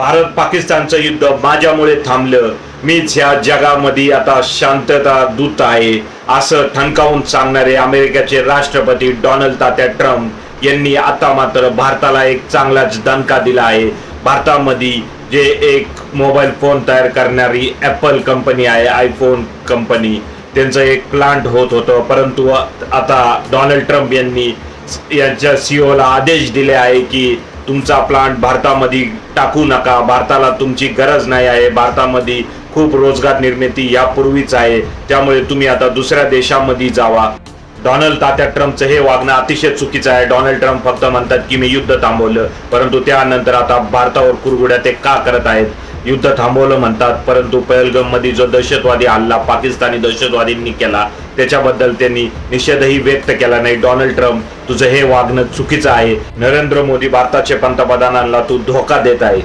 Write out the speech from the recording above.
भारत पाकिस्तानचं युद्ध माझ्यामुळे थांबलं. मीच ह्या जगामध्ये आता शांतता दूत आहे असं ठणकावून सांगणारे अमेरिकेचे राष्ट्रपती डोनाल्ड तात्या ट्रम्प यांनी आता मात्र भारताला एक चांगलाच दणका दिला आहे. भारतामध्ये जे एक मोबाईल फोन तयार करणारी ॲपल कंपनी आहे आयफोन कंपनी त्यांचं एक प्लांट होत होतं. परंतु आता डोनाल्ड ट्रम्प यांनी यांच्या सीओला आदेश दिले आहे की तुमचा प्लांट भारतामध्ये टाकू नका. भारताला तुमची गरज नाही आहे. भारतामध्ये खूप रोजगार निर्मिती यापूर्वीच आहे. त्यामुळे तुम्ही आता दुसऱ्या देशामध्ये जावा. डॉनल्ड तात्या ट्रम्पचं हे वागणं अतिशय चुकीचं आहे. डॉनल्ड ट्रम्प फक्त म्हणतात की मी युद्ध थांबवलं. परंतु त्यानंतर आता भारतावर कुरगुड्या ते का करत आहेत? युद्ध थांबवलं म्हणतात. परंतु पहलगममध्ये जो दहशतवादी हल्ला पाकिस्तानी दहशतवादींनी केला त्याच्याबद्दल त्यांनी निषेधही व्यक्त केला नाही. डोनाल्ड ट्रम्प तुझं हे वागणं चुकीचं आहे. नरेंद्र मोदी भारताचे पंतप्रधानांना तू धोका देत आहे.